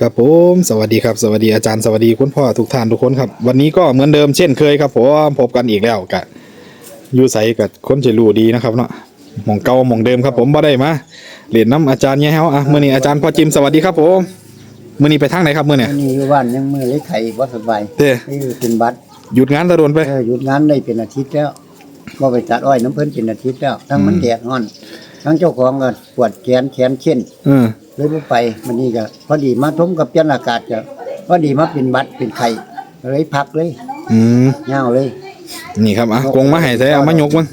ครับผมสวัสดีครับสวัสดีอาจารย์สวัสดีคุณพ่อทุกท่านทุกคนครับ วันนี้ก็เหมือนเดิมเช่นเคยครับผมพบกันอีกแล้วกะอยู่ใสกับคนจะรู้ดีนะครับเนาะหมองเก่าหมองเดิมครับ ผมบ่ได้มาเรียนน้ำอาจารย์แย่เฮาอะมื้อนี้อาจารย์พ่อจิมสวัสดีครับผมมื้อนี้ไปทางไหนครับมื้อเนี่ยอันนี้อยู่บ้านยังมือเล็กไข่บ่สบายเด้นี่อยู่เป็นบัตรหยุดงานตะโดนไปเออหยุดงานได้เป็นอาทิตย์แล้วบ่ไปตัดอ้อยน้ำเพิ่นเป็นอาทิตย์แล้วทั้งมันแดดร้อน ทั้งเจ้าของก็ปวดแขนแขนเช่นเออเลยบ่ไปมันนี่ก็พอดีมาทมกับเปลี่ยนอากาศก็พอดีมาเป็นบัตรเป็นไข้เลยพักเลยอืมยาวเลย นี่ครับอะกรงมาให้ใส่เอามายกมั้ง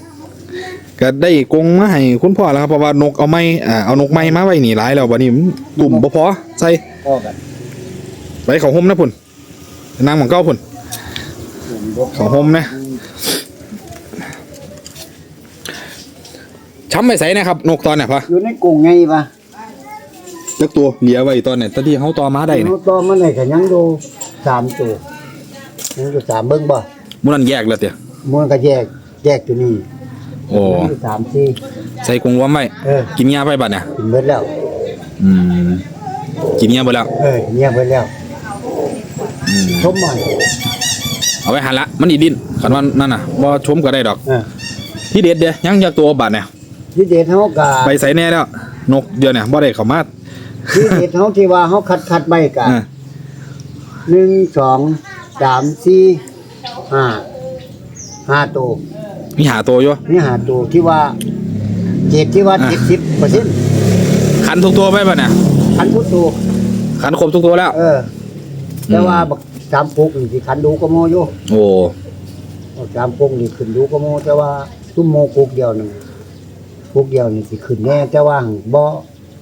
ก็ได้กรงมาให้คุณพ่อแล้วครับเพราะว่านกเอาไม้อ่าเอานกไม้มาไว้นี่หลายแล้วบัดนี้มันตุ่มบ่พอใส่พ่อกันไปเขาห่มนะพุ่นนางหมองเก้าพุ่นเขาห่มนะ ช้ำไปใส่นะครับ นกตอนเนี่ยพะอยู่ในกรงไงปะเลือกตัวเหลียไว้ตอนเนี่ยตอนที่เขาต่อมาได้เนี่ยเอาต่อมันได้ก็ยังอยู่สามตัวยังอยู่สามเบิ่งบ่มันนั่นแยกแล้วเตี่ยมันก็แยกแยกอยู่นี่โอ้ยังอยู่สามสี่ใส่กรงรวมไว้เออกินยาไปบัดเนี่ยกินเบิดแล้วอืมกินยาไปแล้ว เออเงียบไปแล้วอืมชมหน่อยเอาไว้หันละ มันอีดินขันว่านั่นน่ะบ่ชมก็ได้ดอกเออที่เด็ดเดียยังอยากตัวบัดเนี่ย ที่เด็ดเขากะไปใส่แน่แล้วนกเดียวเนี่ยบ่ได้เข้ามาที่เด็ดเขาที่ว่าเขาคัดคัดไปกะอ่าหนึ่งสองสามสี่ห้าห้าตัวมีหาตัวอยู่นี่ห้าตัวที่ว่าเจ็ดที่ว่าอะเจ็ดสิบเปอร์เซ็นต์ขันทุกตัวไปบัดเนี่ยคันพุทตัวขันครบทุกตัวแล้ว เออ แต่ว่าบักสามปุกนี่ที่คันดูก็โมอยู่โอ้บักสามปุกนี่ขึ้นดูก็โมแต่ว่าตุ้มโมปุกเดียวนึง ปุกเดียวนี่สิขึ้นแน่แต่ว่าบ่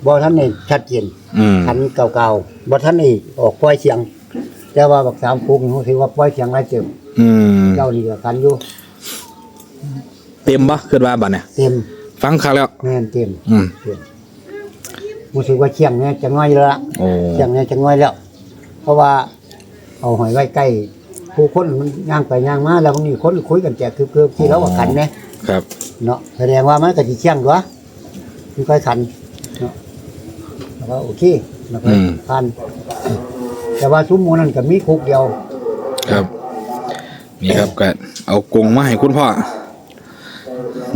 บ่ท่านนี่ชัดเจนอืมคันเก่าๆบ่ทันนี่ออกปล่อยเสียง แต่ว่าบักสามปุกนี่เขาถือว่าปล่อยเสียงหลายเต็มอืมเจ้านี่ก็คันอยู่เต็มปะคิดว่าบัดเนี่ยเต็มฟังคักแล้ว แม่นเต็มอืมเต็มรู้สึกว่าเชียงเนี่ยจะง่อยแล้วล่ะ โอ้เชียงเนี่ยจะง่อยแล้ว เพราะว่า เอาหอยไว้ใกล้ ผู้คนมันย่างไปย่างมาแล้วบางทีคนคุยกันแจกคือคือที่เราว่าคันเนี่ยครับ เนาะแสดงว่ามันก็สิเชียงตัวมันค่อยคันเนาะแล้วก็โอเคแล้วก็คันแต่ว่าซุ้มหมูนั่นก็มีคุกเดียวครับ นี่ครับก็เอากรงมาให้คุณพ่อ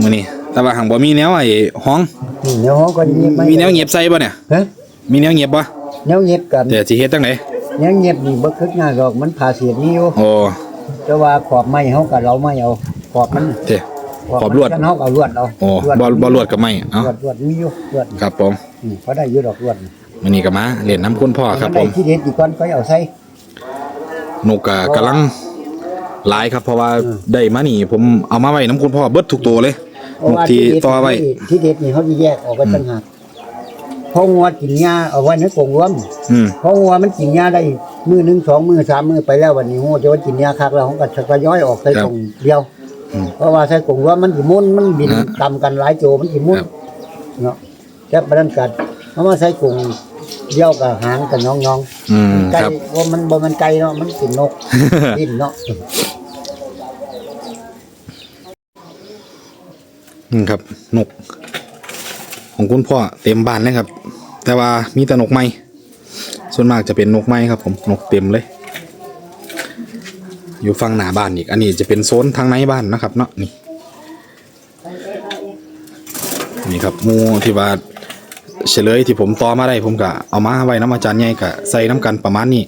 มื้อนี้แต่ว่าหังบ่มีแนวไอ้ห้อง นี่เดี๋ยวเขาก็เงียบไม่มีแนวเงียบใส่บ่เนี่ยเฮ้ยมีแนวเงียบบ่แนวเงียบกันเดี๋ยวสิเฮ็ดจังไดแนวเงียบนี่บ่คึกหน้าดอกมันผ่าเสียดนี่อยู่ โอ้แต่ว่าขอบไม้เขากับเราไม่เอาขอบมัน เด้ ขอบลวดมันเขาก็เอาลวดเอาโอ้บ่บ่ลวดกับไม้เอ้าลวดลวดมีอยู่ลวดครับผมอืมเขาได้อยู่ดอกลวดมื้อนี้ก็มาเล่นน้ำคุณพ่อครับผได้มที่เด็ดอีกก้อนก็เอาใส่นกก็กำลังหลายครับเพราะว่าอืมได้มานี่ ผมเอามาไว้น้ำคุณพ่อเบิดทุกตัวเลยเพราะนกว่าที่เด็ดต่อไว้ที่ที่เด็ดนี่เขาจะแยกออกไปต่างหากเพราะงัวกินหญ้าเอาไว้ในกรงรวมอืมเพราะงัวมันกินหญ้าได้มือหนึ่งสองมือสามมือไปแล้ววันนี้งัวจะว่ากินหญ้าคักแล้วเขาก็จะย่อยออกใส่กรงเดียวอืม เพราะว่าใส่กรงรวมมันสิมุนมันบินฮะตำกันหลายโจมันสิมุนครับ เนาะแต่ประเด็นกัดเขามาใส่กรงเดียวกับหางกับน้องๆอืมไก่ครับ ว่ามันบ่มันไก่เนาะมันกินนก กินเนาะอืมครับนก ของคุณพ่อเต็มบ้านเลยครับ แต่ว่ามีแต่นกไม้ส่วนมากจะเป็นนกไม้ครับ ผมนกเต็มเลย อยู่ฝั่งหน้าบ้านอีก อันนี้จะเป็นโซนทางในบ้านนะครับ เนาะนี่นี่ครับมูที่ว่าเฉลยที่ผมต่อมาได้ผมก็เอามาไว้น้ำอาจารย์ใหญ่ก็ใส่น้ำกันประมาณนี้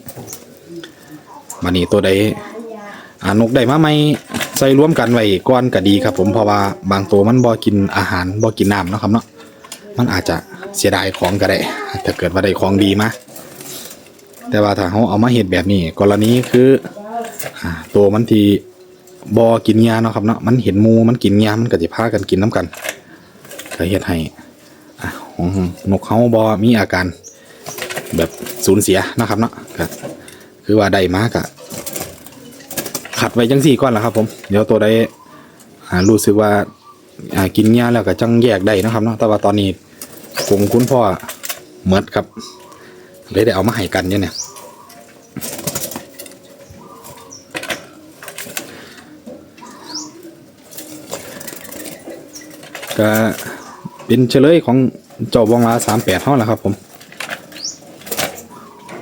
มานี่ตัวใดอ่านกได้มาไหมใส่รวมกันไว้ก่อนก็ดีครับ ผมเพราะว่าบางตัวมันบ่กินอาหารบ่กินน้ำนะครับเนาะมันอาจจะเสียดายของก็ได้ถ้าเกิดว่าได้ของดีมาแต่ว่าถ้าเขาเอามาเห็ดแบบนี้ กรณีคือ อ่าตัวมันที่บ่กินยาเนาะครับเนาะมันเห็นมูมันกินยามันก็จะพากันกินน้กันก็เฮ็ดให้อ่าของนกเขาบ่มีอาการ แบบสูญเสียนะครับเนาะก็คือว่าได้มาก็ขัดไว้จังสี่ก่อนและครับ ผมเดี๋ยวตัวใดอ่ารู้สึกว่ากินยาแล้วก็จังแยกได้นะครับเนาะแต่ว่าตอนนี้กงคุณพ่อเมดครับเลยได้เอามาให้กันเนี่ยเนี่ย ก็เป็นเฉลยของเจ้าบองลาสามแปดเท่าแหละครับผม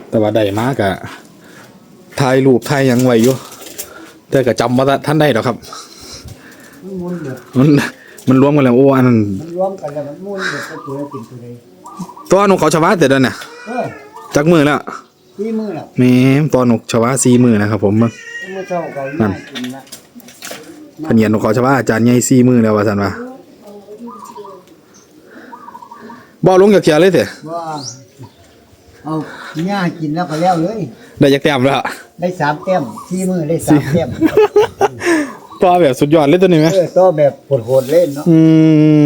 แต่ว่าได้มากะถ่ายรูปถ่ายหยังไว้อยู่แต่ก็จำว่าท่านได้ดอกครับมันมุนแบบมันมันรวมกันแล้วโอ้อันนั้นมันรวมกันแล้วมันมุนแบบตัวกินตัวเลยตัวนกเขาชาวาแต่เดินน่ะเออจักมือแล้วที่มือแล้วแหม่ตัวนกชาวาสี่มือนะครับผมมันมือเจ้าก็น่ากินละพะเนียนนกเขาชาวาอาจารย์ใหญ่สี่มือแล้วว่าซั่นว่า บ่ลงจากเทียเลยเถอะว่าเอาหญ้ากินแล้วก็แล้วเลย ได้จักแต้มแล้วได้สามแต้มที่มือได้สามแต้มตัวแบบสุดยอดเลยตัวนี้ไหมเออก็แบบโหดๆเล่นเนาะอื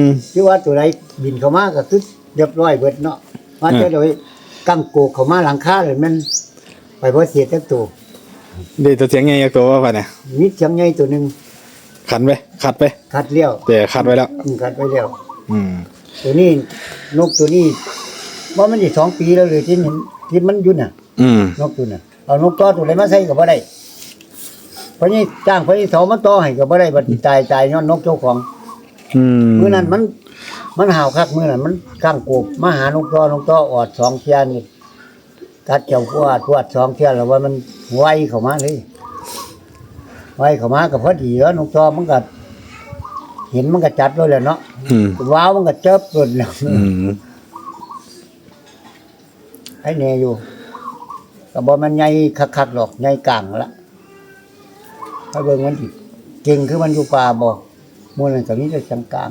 มที่ว่าตัวใดบินเข้ามาก็คือเรียบร้อยเบิดเนาะว่าอืมจะโดยกั้งโกกเข้ามาหลังคาเลยมันไปบ่เสียจักตัวเดี๋ยวตัวเสียงไงตัวว่าไปเนี่ยมีเสียงใหญ่ตัวหนึงขันไปขัดไปคัดเลี้ยวแต่ขัดไว้แล้วอืมคัดไปแล้ว อืม ตัวนี้นกตัวนี้ว่ามันอยู่สองปีแล้วเลยที่เห็นที่มันอยุ่นน่ะ อืมนกตัวน่ะเอานกต่อตัวไหนมาใส่ก็บ่ได้เพราะนี่จ้างเพราะนี่เสามาต่อให้ก็บ่ได้บัดนี้ตายตายย้อนนกเจ้าของอืมมื้อนั้นมันมันห่าวคักมื้อนั้นมันก้างโกบมาหานกต่อนกต่อออดสองเที่ยนี่กัดเจ้าพวดพวดสองเที่ยแล้วว่ามันไวเข้ามาเลยไวเข้ามาก็พอดีแล้วนกต่อมันก็เห็นมันก็จัดเลยแหละเนาะอืม ว้าวมันก็เจิบเลยแล้วอืมไอ้แน่อยู่ก็บ่มันใหญ่คักๆหรอกใหญ่กลางละถ้าเบิ่งมันสิเก่งคือมันอยู่ป่าบ่มื้อนั้นก็มีแต่กลางกลาง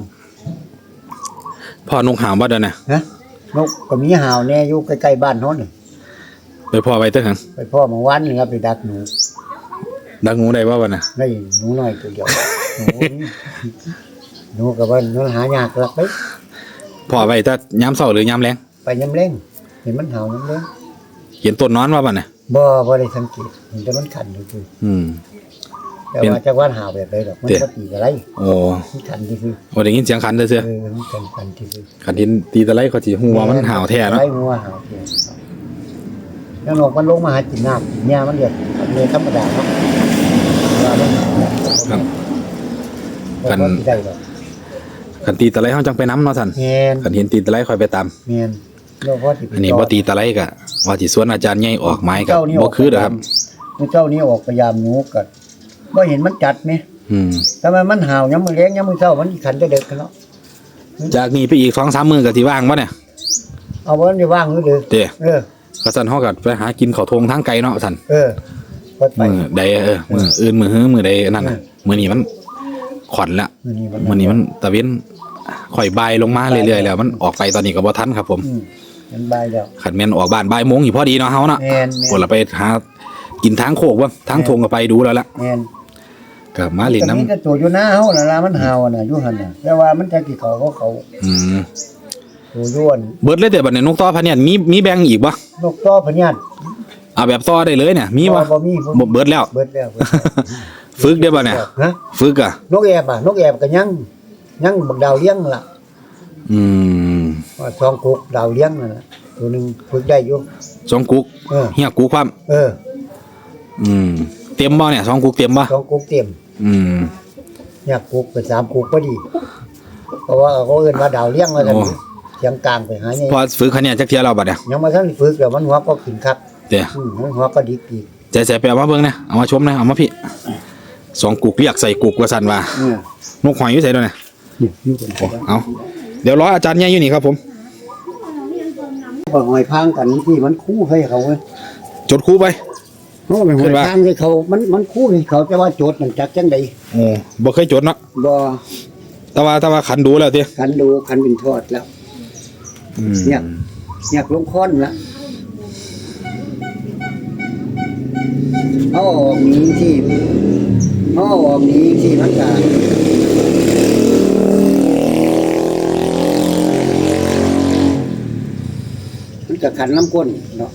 พ่อนกหามว่าเดินน่ะๆฮะนกก็มีห่าวแน่อยู่ใกล้ๆบ้านเฮานี่ไปพ่อไปเต้อหังไปพ่อเมื่อวานนี่ครับไปดักหนูดังงูได้ว่าวันน่ะได้หนูน้อยตัวเดียว หนูนี่หนูก็ว่าหนูหายากลักไปพ่อไปแต่ย้ำเศร้าหรือย้ำแรงไปยำเล้งเห็นมันห่าวยำเล้งเห็นต้นนอนว่าวันน่ะบ่บ่ได้สังเกตเห็นแต่มันขันอยู่คืออืมแต่เป็น ว่าจักว่าห่าวแบบใดดอกมันเดี๋ยวบ่ตีอะไรโอ้มันขันที่คือโอ้ได้ยินเสียงขันเด้อเสือเออมันขันขันที่คือขันทินตีตะไลเขาสิฮู้ว่ามันห่าวแท้เนาะไล่งัวห่าวแท้แล้วนกมันลงมาหากินน้ำเนี่ยมันเรียกเรียกธรรมดาเนาะว่ามันครับกักันนได้ดอก ขันตีตะไลเฮาจังไปน้ำเนาะท่านแมนขันเห็นตีตะไลค่อยไปตามแมนแล้วพอสิไปอันนี้ต่บ่ตีตะไลก็ว่าสิสวนอาจารย์ใหญ่ออกไม้ก็เจ้านี่บ่คือเด้อครับเมื่อเจ้านี้ออกพยายามหนูกัดบ่เห็นมันจัดไหมอืมทำไมมันห่าวยามมื้อเลี้ยงยามมื้อเช้ามันสิขันจะเด็กกันเนาะจากนี้ไปอีก2-3มื้อก็สิว่างบ่เนี่ยเอาบ่ได้ว่างอยู่เด้อเด้อเออก็สั่นเฮาก็ไปหากินข้าวทงทางไกลเนาะท่านเออพอไปมือใดเออมืออื่นมือฮื้อมือใดนั่นน่ะมือนี้มัน ขวัญละมื้อนี้มันมือนี้มันตะเวนข่อยบายลงมาเรื่อยๆแล้วมันออกไปตอนนี้ก็บ่ทันครับ ผมอืมมันบายแล้วขันแม่นออกบ้านบ่ายโมงอยู่พอดีเนาะเฮาเนาะแม่นแม่นกดละไปหากินทางโคกบ่ทางทงก็ไปดูแล้วละแม่นก็มาเล่นน้ำแต่มีแต่ตัวอยู่หน้าเฮาน่ะล่ะมันห่าวน่ะอยู่หั่นน่ะแต่ว่ามันจะกี่เขาก็เขาอืมตัวย้วนเบิดเลยแต่บัดนี้นกต่อพันเนี่ยมีมีแบ่งอีกบ่นกต่อพะญาตเอาแบบต่อได้เลยเนี่ยมีบ่บ่มีบ่เบิดแล้วเบิดแล้วเบิด ฝึกได้บ่เนี่ยฮะฝึกอะนกแอบอะนกแอบก็ยังยังบักดาวเลี้ยงล่ะ อืมว่าสองกุกดาวเลี้ยงนั่นน่ะตัวหนึงฝึกได้อยู่ สองกุกเออ เฮียกุกความเอออืม เต็มบ่เนี่ยสองกุกเต็มบ่สองกุกเต็มอืมเนี่ยกุกเป็นสามกุกพอดี เพราะว่าเขาเอิ้นว่าดาวเลี้ยงว่าซั่นโอ้ เสียงกลางไปหาไงพอฝึกคันเนี่ยจักเที่ยเราบัดเนี่ยยังมาทันฝึกแล้วมันหัวก็ขึ้นคักเดี๋ยวอืมมันหัวก็ดิกอีกใจแสบไปเอามาเบิ่งนะเอามาชมนะเอามาพี่ สองกุกเรียกใส่กุกว่าสั่นว่าเนี่ยนกหอยอยู่ใส่ด้วยนะนี่อยู่กันโอ้เอาเดี๋ยวรออาจารย์ใหญ่อยู่นี่ครับผมก็หอยพางกันที่มันคู่ให้เขาเว้ยจดคู่ไป เพราะว่ามันหขึ้อยนว่า พางให้เขา มันมันคู่ให้เขาแต่ว่าโจทย์มันจักจังใดโอ้บ่เคยจดเนาะบ่แต่ว่าแต่ว่าขันดูแล้วติคันดูคันเป็นทอดแล้ว อืมเนี่ย อยากลงค้อนละเอาออกนี้ที่ เอาออกนี้ที่มันจะมันจะขันน้ำก้นเนาะ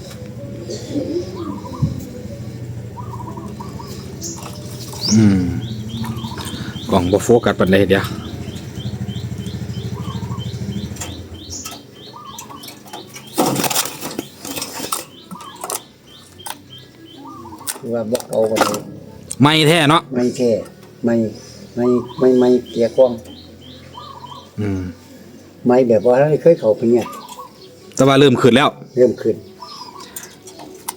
อืมกล่องบ่โฟกัสปานใดเดี๋ยวคือว่าบ่เอาไปเลย ไม่แท้เนาะไม่แค่ไม่ไม่ไม่ไม่เกี่ยกล้องอืม ไม่แบบว่าเราเคยเข้าไปเนี่ยแต่ว่าเริ่มขึ้นแล้ว เริ่มขึ้น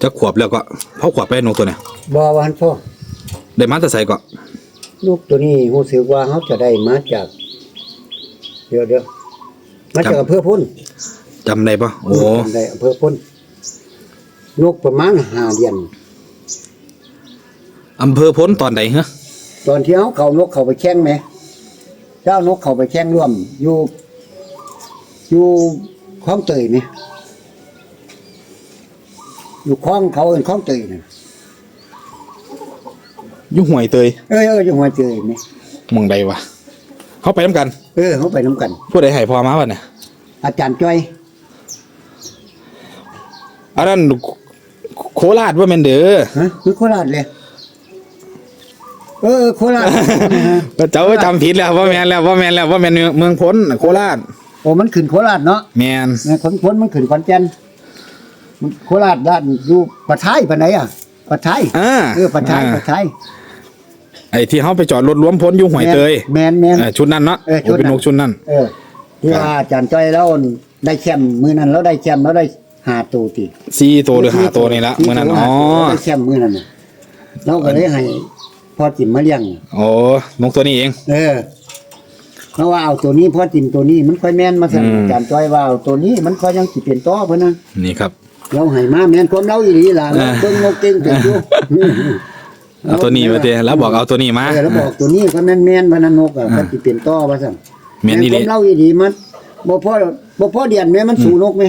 จะขวบแล้วก็พอขวบไปนกตัวเนี่ยบ่วาหันพ่อได้มาแต่ใส่ก็ลูกตัวนี้รู้สึกว่าเขาจะได้มาจาก เดี๋ยวเดี๋ยวมาจากอำเภอพุ่นจำได้ปะโอ้จำได้อำเภอพุ่นนกประมาณห้าเดือน อำเภอพ้นตอนใดฮะตอนที่เขาเขานกเขาไปแข่งไหมเจ้านกเขาไปแข่งร่วม อยู่อยู่คลองเตยไหมอยู่คลองเขาเอินคลองเตยนะอยู่ห่วยเตยเออเอออยู่หัวเตยไหมหมองใดวะเขาไปน้ำกันเออเขาไปน้ำกัน ผู้ใดให้พอมาวะเนี่ยอาจารย์จ้อยอันนั้นโคราชว่าแม่นเด้อฮะคือโคราชเลย เออโคราชเจ้าจำผิดแล้วว่าแม่นแล้วว่าแม่นแล้วว่าแม่นเมืองพ้นโคราชโอ้มันขึ้นโคราชเนาะแม่นแม่คนพ้นมันขึ้นขอนแก่นมันโคราชด้านอยู่ปะไทยปะไหนอะปะไทยอ่าเออปะไทยปะไทยไอ้ที่เขาไปจอดรถรวมพ้นอยู่ห่วยเตยแมนแมนเออชุดนั้นเนาะเออชุโอ้ดนั้นเป็นนกชุดนั้นเออที่ว่าอาจารย์จ้อยแล้วได้แชมป์มือนั้นแล้วได้แชมป์แล้วได้หาตัวติซีโตวหรือหาตัวนี่ละเมื่อนั้นอ๋อได้แชมป์มือนั้นน่ะเราก็เลยให้ พ่อจิมมาเลี้ยง โอ้นกตัวนี้เอง เออเพราะว่าเอาตัวนี้พ่อจิมตัวนี้มันค่อยแม่นมาสั่นอืมอาจารย์จ้อยว่าเอาตัวนี้มันค่อยยังสิเป็นต่อเพิ่นนะนี่ครับ เราให้มาแม่นความเราอีหลีล่ะอ่า เบิ่งนกเก่งเป็นอยู่เอาตัวนี้มาเตะแล้วบอกเอาตัวนี้มา เออแล้วบอกตัวนี้ก็แม่นแม่นๆว่านั้นนกอะมันสิเป็นต่อว่าซั่นแม่นอีหลีความเราอีหลีมันบ่พอบ่พอเดือนแม่มันสู่นกแม่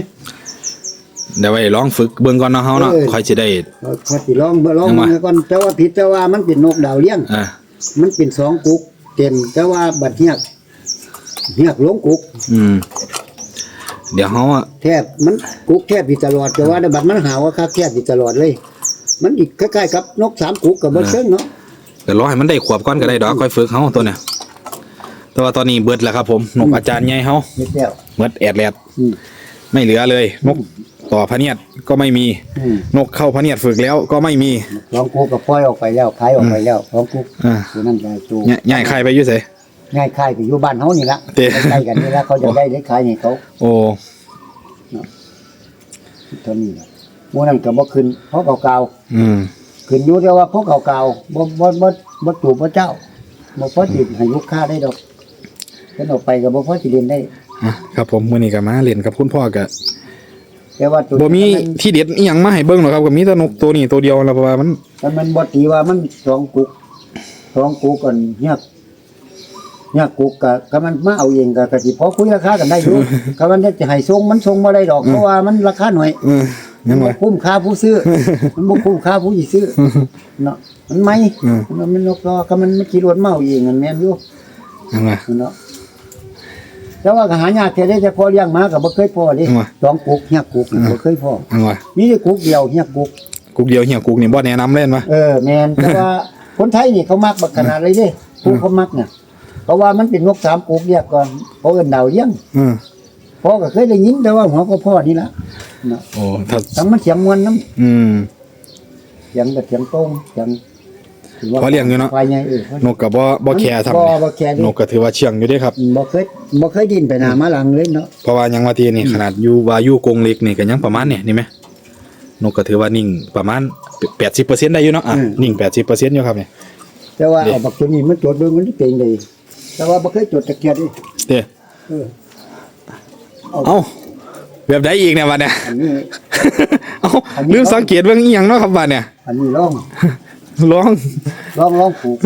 เดี๋ยวไว้ลองฝึกเบิ่งก่อนเนาะเฮาเนาะเออ ค่อยสิได้เอาพอสิลองเบิ่งลองยังวะเบิ่งก่อนแต่ว่าผิดแต่ว่ามันเป็นนกดาวเลี้ยง อ่ามันเป็นสองกุกเต็มแต่ว่าบัดเฮียกเฮียกลงกุก อืม เดี๋ยวเฮาอะแทบมันกุกแทบอยู่ตลอดแต่ว่าบัดมันหาว่าคักแทบอยู่ตลอดเลย มันอีกคล้ายๆกับนกสามกุกกับบ่เชิงเนาะก็รอให้มันได้ขวบก่อนก็ได้ดอกค่อยฝึกเฮาตัวเนี้ยแต่ว่าตอนนี้เบิดแล้วครับผมนกอาจารย์ใหญ่เฮาเฮ็ดแล้วเบิดแอดแลดอืมไม่เหลือเลยนก ต่อพะเนียดก็ไม่มีอืมนกเข้าพะเนียดฝึกแล้วก็ไม่มีสองกุกก็ปล่อยออกไปแล้วขายออกไปแล้วสองกุกอ่าตัวนั้นได้ตัวใหญ่ใหญ่ใครไปอยู่ไสง่ายขายไปอยู่บ้านเฮานี่ละเด้ ใกล้ๆกันนี่ละเขาจะได้ได้ขายให้เขาโอ้เท่านี้ล่ะหมู่นั้นก็บ่ขึ้นเพราะเก่าๆอืมขึ้นอยู่แต่ว่าพวกเก่าๆบ่บ่บ่บ่จูบบ่เจ้าบ่พอจิให้ลูกค้าได้ดอกเพิ่นออกไปก็บ่พอสิเรียนได้ อะครับผมมื้อนี้ก็มาเล่นกับคุณพ่อก็ แต่ว่าตัวบ่มีที่เด็ดอีหยังมาให้เบิ่งหรอกครับก็มีแต่นกตัวนี้ตัวเดียวแล้วเพราะว่ามันแต่มันบ่ตีว่ามันสองกุกสองกุกกันเฮียกเฮียกกุกก็ก็มันมาเอาเองก็ก็สิพอคุยราคากันได้อยู่ก็มันจะให้ส่งมันส่งบ่ได้ดอกเพราะว่ามันราคาหน่อยเออมัยันงบ่ไงคุ้มค่าผู้ซื้อ มันบ่คุ้มค่าผู้สิซื้อเนาะมันไหมอืมมันมันนกรอก็มันมันขี่รถมาเอาเองมันแม่นอยู่ยังไงเนาะ แต่ว่าก็หายากแค่ได้จะพอเลี้ยงมาก็บ่เคยพอเดิอืมสองกุกเฮียกุกนี่บ่เคยพอยังไงมีแต่กุกเดียวเฮียกุกกุกเดียวเหี่ยกุกนี่บ่แนะนำเล่นปะเออแม่นแต่ว่าคนไทยนี่เขามักบักขนาดเลยเด้ผู้เขามักน่ะเพราะว่ามันเป็นนกสามกุกเรียกก่อนเขาเอิ้นดาวเลี้ยงอืมพ่อก็เคยได้ยินแต่ว่าหัวก็พ่อนี่ล่ะเนาะโอ้ถ้าทั้งมันเสียงมวนน้ำอืมเสียงก็เสียงโต้งเสียงถือว่า พอเลี้ยงอยู่เนาะควายใหญ่เออนกก็บ่บ่แคร์ทำบ่นี่บ่แคร์ดินกก็ถือว่าเชื่องอยู่เด้ครับ บ่เคยบ่เคยดินไปหน้ามาหลังเลยเนาะเพราะว่ายังว่าทีนี่ขนาดอยู่วายุกรงเล็กนี่ก็ยังประมาณเนี่ยนี่ไหมนกก็ถือว่านิ่งประมาณ80%ได้อยู่เนาะอะนิ่ง80%อยู่ครับเนี่ยแต่ว่าเด้เอาบักตัวนี้มันจดเบิ่งมันสิเป็นได้แต่ว่าบ่เคยจดตะเกียบดิเด้อเออเอ้าแบบใดอีกเนี่ยบัดเนี่ยอันนี้เอ้าอันนี้ลืมสังเกตเบิ่งอีหยังเนาะครับบัดเนี่ยอันนี้ลอง ลองลองลองผูก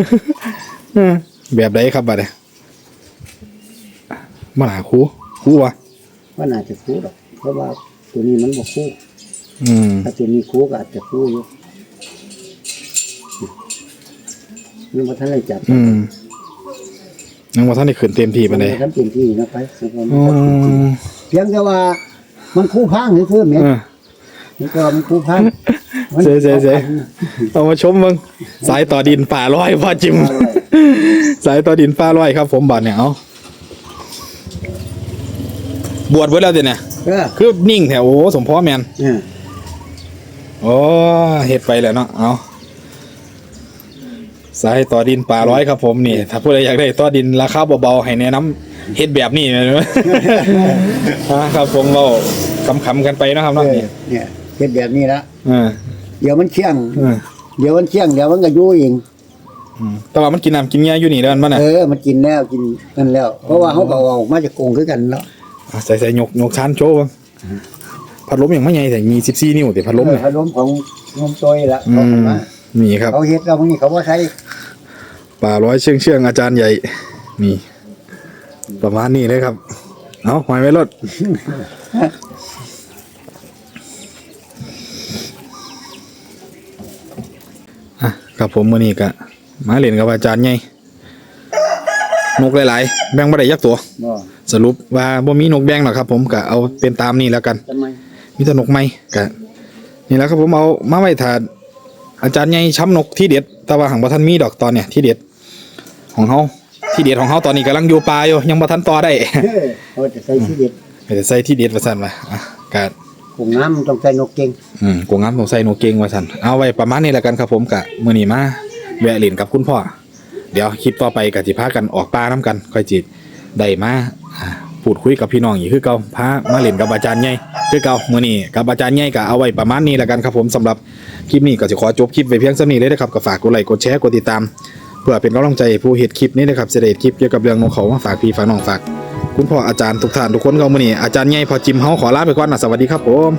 เออแบบใดครับบัดเนี่ยมาหาครูครูวะว่าน่าจะคู่ดอกเพราะว่าตัวนี้มันบ่คู่อืม ถ้าตัวนี้คู่ก็อาจจะคู่อยู่นี่บ่ทันได้จับอืมยังบ่ทันได้ขึ้นเต็มที่ปานใดทันเต็มที่นะไปนะครับอืมเพียงแต่ว่า มันคู่พังซื่อๆแม่เออนี่ก็มันคู่พัง มันเสยๆเอามาชมเบิ่งสายต่อดินป่าร้อยพ่อจิม สายต่อดินป่าร้อยครับ ผมบัดเนี่ยเอาบวชไว้แล้วเดี๋ยวเนี่ยเออคือนิ่งแถวโอ้สมพ่อแมนเออโอ้เฮ็ดไปแล้วเนาะเอาสายต่อดินป่าร้อยครับผมนี่ ถ้าผู้ใดอยากได้ต่อดินราคาเบาๆให้แนะนำเฮ็ดแบบนี้นะอ่าครับผมเราคำๆกันไปเนาะครับเอเนาะอนี่เนี่ย ฮ็ดแบบนี้ละเออเดี๋ยวมันเชี่ยง เออเดี๋ยวมันเชี่ยงเดี๋ยวมันก็อยู่เองอืมแต่ว่ามันกินน้ำกินเงี้ยอยู่นี่เด้อมันน่ะเออมันกินแล้วกินนั่นแล้ว เพราะว่าเขาก็เอาออกมาจากกรงคือกันแล้วอะใส่ใส่ยกยกชานโชว์บ้างพัดลมอย่างไม่ใหญ่แต่มี14นิ้วแต่พัดลมเออเนี่ยพัดลมของงมโตยละอืเขามเอามานี่ครับ เขาเฮ็ดแล้วพวกนี้เขาว่าใช้ป่าร้อยเชื่องเชื่องอาจารย์ใหญ่ นี่ ประมาณนี้เลยครับ เอาหอยไว้รถ อะกับผมมือนี้กะมาเล่นกับอาจารย์ใหญ่นกหลายๆแบ่งบ่ได้ยักตัว บ่สรุปว่าบ่มีนกแบ่งหรอกครับ ผมกะเอาเป็นตามนี้แล้วกัน ทำไมมีแต่นกไม้กะนี่แหละครับผมเอามาไว้ถาดอาจารย์ใหญ่ช้ำนกที่เด็ดแต่ว่าหังบ่ทันมีดอกตอนเนี่ยที่เด็ดของเฮาที่เด็ดของเฮาตอนนี้กำลังอยู่ปลาอยู่ยังบ่ทันต่อได้เออเขาจะใส่ชีวิตแต่ใส่ที่เด็ดว่าซั่นว่าอะกะ ผงน้ำมันต้องใส่นกเก่งอืมกงงามต้องใส่นกเก่งว่าซั่นเอาไว้ประมาณนี้แล้วกันครับผมกะมื้อนี้มาแวะเล่นกับคุณพ่อ เดี๋ยวคลิปต่อไปก็สิพากันออกปลานํกัน ค่อยจิได้มาอ่าพูดคุยกับพี่น้องอีกคือเก่าพามาเล่นกับอาจารย์ใหญ่คือเก่ามื้อนี้กับอาจารย์ใหญ่ก็เอาไว้ประมาณนี้แล้วกันครับผมสำหรับคลิปนี้ก็สิขอจบคลิปไว้เพียงส่านี้เลยนะครับก็ฝากกดไลค์กดแชร์กดติดตาม เพื่อเป็นกำลังใจให้ผู้เฮ็ดคลิปนี้นะครับจะได้เฮ็ดคลิปเกี่ยวกับเรื่องนกเขามาฝากพี่ฝากน้องฝาก คุณพ่ออาจารย์ทุกท่านทุกคนก็มื้อนี้อาจารย์ใหญ่พอจิมเฮาขอลาไปก่อนนะสวัสดีครับผม